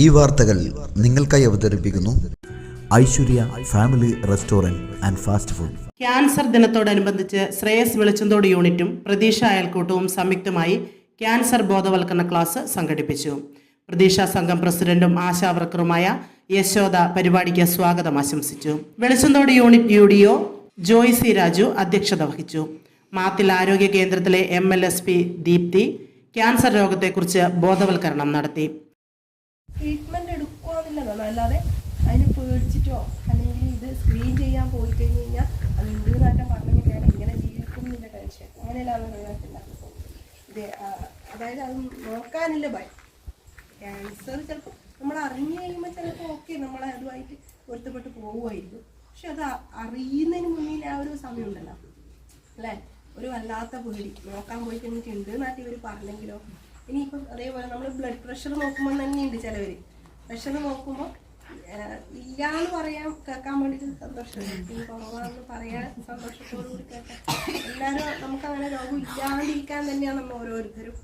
ഈ വാർത്തകൾ നിങ്ങൾക്കായി അവതരിപ്പിക്കുന്നു Aishwarya family restaurant and fast food. Cancer ദിനത്തോടനുബന്ധിച്ച് ശ്രേയസ് വെളിച്ചന്തോട് യൂണിറ്റും പ്രതീക്ഷ അയൽക്കൂട്ടവും സംയുക്തമായി ക്യാൻസർ ബോധവൽക്കരണ ക്ലാസ് സംഘടിപ്പിച്ചു. പ്രതീക്ഷ സംഘം പ്രസിഡന്റും ആശാവർക്കറുമായ യശോദ പരിപാടിക്ക് സ്വാഗതം ആശംസിച്ചു. Velichanthode unit U D O Joy C Raju അധ്യക്ഷത വഹിച്ചു. മാത്തിൽ ആരോഗ്യ കേന്ദ്രത്തിലെ M L S P Deepthi cancer രോഗത്തെക്കുറിച്ച് ബോധവൽക്കരണം നടത്തി. ട്രീറ്റ്മെന്റ് എടുക്കുവാന്നില്ലതാണ് അല്ലാതെ അതിന് പേടിച്ചിട്ടോ അല്ലെങ്കിൽ ഇത് സ്ക്രീൻ ചെയ്യാൻ പോയി കഴിഞ്ഞ് കഴിഞ്ഞാൽ അത് എന്ത് നാട്ടം പറഞ്ഞു ഞാൻ എങ്ങനെ ജീവിക്കും എന്നുള്ള ടെൻഷൻ അങ്ങനെയല്ലാതെ പറയാത്തില്ല ഇത് അതായത് അത് നോക്കാനില്ല ഭയം. ക്യാൻസർ ചിലപ്പോൾ നമ്മൾ അറിഞ്ഞു കഴിയുമ്പോൾ ചിലപ്പോൾ ഓക്കെ നമ്മൾ അതുമായിട്ട് പൊരുത്തപ്പെട്ട് പോവുമായിരിക്കും. പക്ഷെ അത് അറിയുന്നതിന് മുന്നിൽ ആ ഒരു സമയം ഉണ്ടല്ലോ. അല്ലേ? ഒരു വല്ലാത്ത പേടി. നോക്കാൻ പോയി കഴിഞ്ഞിട്ടുണ്ട് നാട്ടിൽ ഇവർ പറഞ്ഞെങ്കിലോ? ഇനിയിപ്പം അതേപോലെ നമ്മൾ ബ്ലഡ് പ്രഷർ നോക്കുമ്പോൾ തന്നെയുണ്ട് ചിലവർ പ്രഷർ നോക്കുമ്പോൾ ഇല്ല എന്ന് പറയാൻ കേൾക്കാൻ വേണ്ടിയിട്ട് സന്തോഷമുണ്ട്. ഈ കുറവാണെന്ന് പറയാൻ സന്തോഷത്തോടു കൂടി കേൾക്കാം. എല്ലാവരും നമുക്ക് അങ്ങനെ രോഗം ഇല്ലാണ്ടിരിക്കാൻ തന്നെയാണ് നമ്മൾ ഓരോരുത്തരും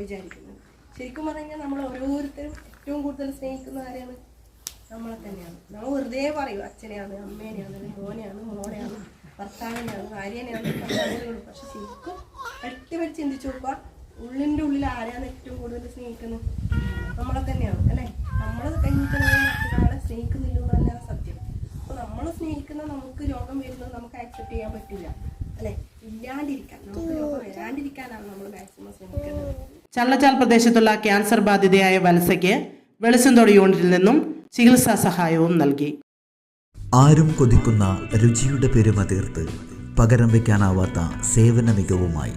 വിചാരിക്കുന്നത്. ശരിക്കും പറഞ്ഞാൽ നമ്മൾ ഓരോരുത്തരും ഏറ്റവും കൂടുതൽ സ്നേഹിക്കുന്ന ആരെയാണ് നമ്മളെ തന്നെയാണ്. നമ്മൾ വെറുതെ പറയും അച്ഛനെയാണ് അമ്മേനെയാണ് മോനെയാണ് മോളെയാണ് ഭർത്താവിനെയാണ് ഭാര്യനെയാണ് പക്ഷെ ശരിക്കും അട്ടിപറ്റി ചിന്തിച്ചു നോക്കുക ഉള്ളിന്റെ ഉള്ളിൽ ആരെയാണ് ഏറ്റവും കൂടുതൽ സ്നേഹിക്കുന്നത്? നമ്മളെ തന്നെയാണ് അല്ലേ? നമ്മൾ കഴിഞ്ഞിട്ട് സ്നേഹിക്കുന്നില്ല മറ്റൊരാളെ സ്നേഹിക്കുന്നില്ല എന്നല്ല സത്യം. അപ്പോൾ നമ്മൾ സ്നേഹിക്കുന്ന നമുക്ക് രോഗം വരുന്നത് നമുക്ക് ആക്സെപ്റ്റ് ചെയ്യാൻ പറ്റില്ല അല്ലേ? ഇല്ലാണ്ടിരിക്കാൻ നമുക്ക് രോഗം വരാണ്ടിരിക്കാനാണ് നമ്മൾ മാക്സിമം ശ്രമിക്കേണ്ടത് ചള്ളച്ചാൽ പ്രദേശത്തുള്ള ക്യാൻസർ ബാധിതയായ വലസയ്ക്ക് വെളിച്ചന്തോട് യൂണിറ്റിൽ നിന്നും ചികിത്സാ സഹായവും നൽകി. ആരും കൊതിക്കുന്ന രുചിയുടെ പെരുമ തീർത്ത് പകരം വയ്ക്കാനാവാത്ത സേവന മികവുമായി